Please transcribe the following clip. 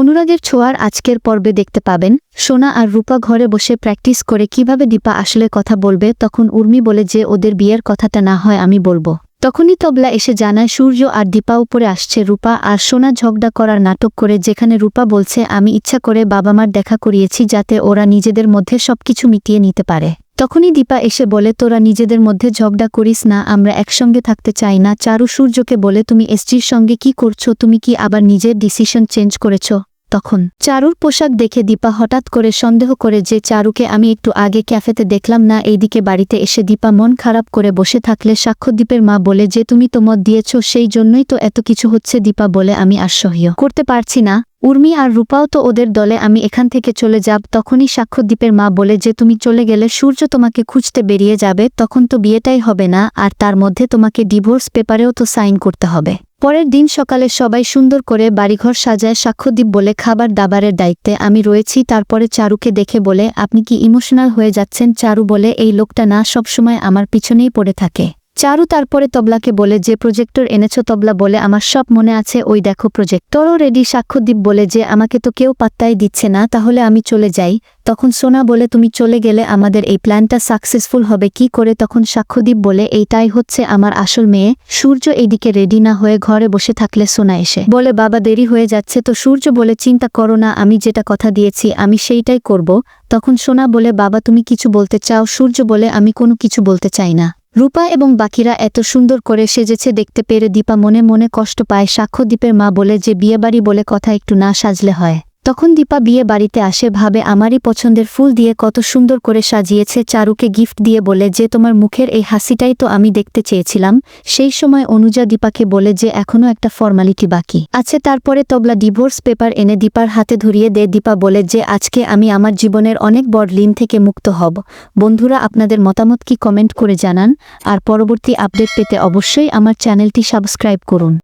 অনুরাগের ছোঁয়ার আজকের পর্বে দেখতে পাবেন, সোনা আর রূপা ঘরে বসে প্র্যাকটিস করে কীভাবে দীপা আসলে কথা বলবে, তখন উর্মি বলে যে ওদের বিয়ের কথাটা না হয় আমি বলব। তখনই তবলা এসে জানায়, সূর্য আর দীপা উপরে আসছে, রূপা আর সোনা ঝগড়া করার নাটক করে, যেখানে রূপা বলছে, আমি ইচ্ছা করে বাবা মার দেখা করিয়েছি যাতে ওরা নিজেদের মধ্যে সবকিছু মিটিয়ে নিতে পারে। তখনই দীপা এসে বলে, তোরা নিজেদের মধ্যে ঝগড়া করিস না, আমরা একসঙ্গে থাকতে চাই না। চারু সূর্যকে বলে, তুমি এসটির সঙ্গে কি করছ? তুমি কি আবার নিজের ডিসিশন চেঞ্জ করেছ? তখন চারুর পোশাক দেখে দীপা হঠাৎ করে সন্দেহ করে যে চারুকে আমি একটু আগে ক্যাফেতে দেখলাম না, এইদিকে বাড়িতে এসে দীপা মন খারাপ করে বসে থাকলে সাক্ষ্যদ্বীপের মা বলে, যে তুমি তো মত দিয়েছ, সেই জন্যই তো এত কিছু হচ্ছে, দীপা বলে, আমি আশ্চর্য। করতে পারছি না। উর্মি আর রূপাও তো ওদের দলে, আমি এখান থেকে চলে যাব। তখনই সাক্ষ্যদ্বীপের মা বলে, যে তুমি চলে গেলে সূর্য তোমাকে খুঁজতে বেরিয়ে যাবে, তখন তো বিয়েটাই হবে না, আর তার মধ্যে তোমাকে ডিভোর্স পেপারেও তো সাইন করতে হবে। পরের দিন সকালে সবাই সুন্দর করে বাড়িঘর সাজায় সাক্ষ্যদ্বীপ বলে খাবার দাবারের দায়িত্বে আমি রয়েছি। তারপরে চারুকে দেখে বলে, আপনি কি ইমোশনাল হয়ে যাচ্ছেন? চারু বলে, এই লোকটা না, সবসময় আমার পিছনেই পড়ে থাকে। চারু তারপরে তবলাকে বলে, যে প্রজেক্টর এনেছ তবলা বলে আমার সব মনে আছে, ওই দেখো প্রজেক্টরও রেডি সাক্ষ্যদ্বীপ বলে যে আমাকে তো কেউ পাত্তাই দিচ্ছে না, তাহলে আমি চলে যাই। তখন সোনা বলে, তুমি চলে গেলে আমাদের এই প্ল্যানটা সাকসেসফুল হবে। কি করে? তখন সাক্ষ্যদ্বীপ বলে, এইটাই হচ্ছে আমার আসল মেয়ে, সূর্য এইদিকে রেডি না হয়ে ঘরে বসে থাকলে সোনা এসে। বলে, বাবা দেরি হয়ে যাচ্ছে তো সূর্য বলে, চিন্তা করো না, আমি যেটা কথা দিয়েছি, আমি সেইটাই করব। তখন সোনা বলে, বাবা তুমি কিছু বলতে চাও? সূর্য বলে, আমি কোনো কিছু বলতে চাই না। রূপা এবং বাকিরা এত সুন্দর করে সেজেছে দেখতে পেরে দীপা মনে মনে কষ্ট পায় সাক্ষ্যদ্বীপের মা বলে যে বিয়েবাড়ি বলে কথা একটু না সাজলে হয়। তখন দীপা বিয়ে বাড়িতে আসে, ভাবে, আমারই পছন্দের ফুল দিয়ে কত সুন্দর করে সাজিয়েছে, চারুকে গিফট দিয়ে বলে যে, তোমার মুখের এই হাসিটাই তো আমি দেখতে চেয়েছিলাম। সেই সময় অনুজা দীপাকে বলে যে এখনও একটা ফর্মালিটি বাকি। আছে তারপরে তবলা ডিভোর্স পেপার এনে দীপার হাতে ধরিয়ে দে দীপা বলে যে, আজকে আমি আমার জীবনের অনেক বড় লিন থেকে মুক্ত হব। বন্ধুরা, আপনাদের মতামত কি কমেন্ট করে জানান। আর পরবর্তী আপডেট পেতে অবশ্যই আমার চ্যানেলটি সাবস্ক্রাইব করুন।